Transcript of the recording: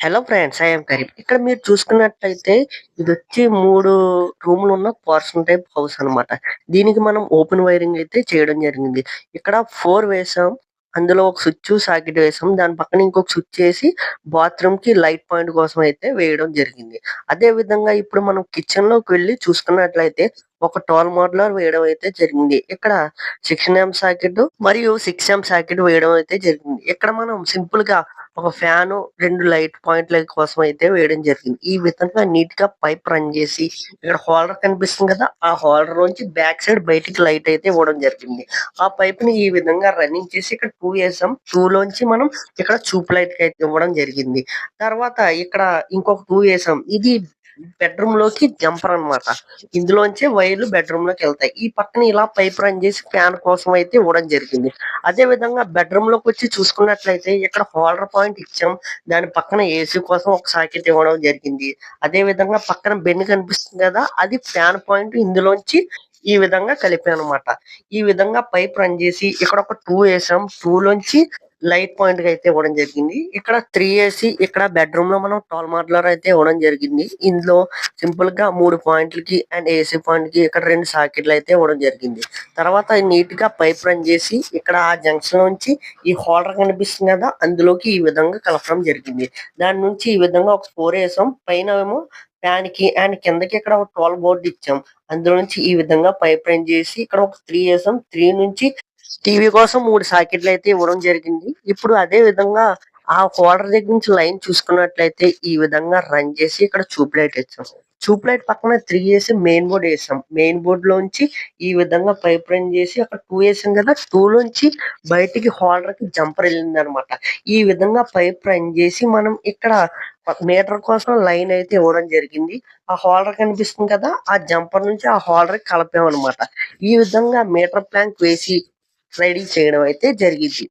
Hello friends I'm Karim. ఇక్కడ మీరు చూసుకున్నట్లయితే ఇది వచ్చి మూడు రూములు ఉన్న పర్సన్ టైప్ హౌస్ అన్నమాట. దీనికి మనం ఓపెన్ వైరింగ్ అయితే చేయడం జరిగింది. ఇక్కడ ఫోర్ వేసాం అందులో ఒక స్విచ్ సాకెట్ వేసాం. దాని పక్కన ఇంకొక స్విచ్ వేసి బాత్రూమ్కి లైట్ పాయింట్ కోసం అయితే వేయడం జరిగింది. అదే విధంగా ఇప్పుడు మనం కిచెన్లోకి వెళ్ళి చూసుకున్నట్లయితే ఒక టోల్ మోడలర్ వేయడం అయితే జరిగింది. ఇక్కడ సిక్స్ ఎం సాకెట్ మరియు సిక్స్ ఎం సాకెట్ వేయడం అయితే జరిగింది. ఇక్కడ మనం సింపుల్గా ఒక ఫ్యాన్ రెండు లైట్ పాయింట్ల కోసం అయితే వేయడం జరిగింది. ఈ విధంగా నీట్గా పైప్ రన్ చేసి ఇక్కడ హోల్డర్ కనిపిస్తుంది కదా ఆ హోల్డర్ నుంచి బ్యాక్ సైడ్ బయటికి లైట్ అయితే ఇవ్వడం జరిగింది. ఆ పైప్ని ఈ విధంగా రన్నింగ్ చేసి ఇక్కడ టూ వేసాం టూ లోంచి మనం ఇక్కడ చూపు లైట్కి అయితే ఇవ్వడం జరిగింది. తర్వాత ఇక్కడ ఇంకొక టూ వేసాం ఇది బెడ్రూమ్లోకి జంపర్ అన్నమాట. ఇందులోంచే వైర్లు బెడ్రూమ్లోకి వెళ్తాయి. ఈ పక్కన ఇలా పైప్ రన్ చేసి ఫ్యాన్ కోసం అయితే ఇవ్వడం జరిగింది. అదే విధంగా బెడ్రూమ్లోకి వచ్చి చూసుకున్నట్లయితే ఇక్కడ హోల్డర్ పాయింట్ ఇచ్చాం. దాని పక్కన ఏసీ కోసం ఒక సాకెట్ ఇవ్వడం జరిగింది. అదే విధంగా పక్కన బెన్ కనిపిస్తుంది కదా అది ఫ్యాన్ పాయింట్ ఇందులోంచి ఈ విధంగా కలిపాను అనమాట ఈ విధంగా పైప్ రన్ చేసి ఇక్కడ ఒక టూ వేసాం. టూ లోంచి లైట్ పాయింట్గా అయితే ఇవ్వడం జరిగింది. ఇక్కడ త్రీ ఏసీ ఇక్కడ బెడ్రూమ్లో మనం టాల్ మార్లర్ అయితే ఇవ్వడం జరిగింది. ఇందులో సింపుల్గా మూడు పాయింట్లకి అండ్ ఏసీ పాయింట్కి ఇక్కడ రెండు సాకెట్లు అయితే ఇవ్వడం జరిగింది. తర్వాత నీట్గా పైప్ రన్ చేసి ఇక్కడ ఆ జంక్షన్ నుంచి ఈ హోల్డర్ కనిపిస్తుంది కదా అందులోకి ఈ విధంగా కలపడం జరిగింది. దాని నుంచి ఈ విధంగా ఒక స్కోర్ వేసాం. పైన ఏమో ఫ్యాన్కి అండ్ కిందకి ఇక్కడ ఒక ట్వెల్వ్ బోర్డు ఇచ్చాం. అందులో నుంచి ఈ విధంగా పైప్ రన్ చేసి ఇక్కడ ఒక త్రీ వేసాం. త్రీ నుంచి టీవీ కోసం మూడు సాకెట్లు అయితే ఇవ్వడం జరిగింది. ఇప్పుడు అదే విధంగా ఆ హోల్డర్ దగ్గర నుంచి లైన్ చూసుకున్నట్లయితే ఈ విధంగా రన్ చేసి ఇక్కడ చూపు లైట్ ఇచ్చాం చూపు లైట్ పక్కన త్రీ వేసి మెయిన్ బోర్డ్ వేసాం. మెయిన్ బోర్డ్ లోంచి ఈ విధంగా పైప్ రన్ చేసి అక్కడ టూ వేసాం కదా టూ లోంచి బయటికి హోల్డర్కి జంపర్ వెళ్ళింది అనమాట ఈ విధంగా పైప్ రన్ చేసి మనం ఇక్కడ మీటర్ కోసం లైన్ అయితే ఇవ్వడం జరిగింది. ఆ హోల్డర్ కనిపిస్తుంది కదా ఆ జంపర్ నుంచి ఆ హోల్డర్ కలిపాం అనమాట ఈ విధంగా మీటర్ ప్లాంక్ వేసి ట్రేడింగ్ చేయడం అయితే జరిగింది.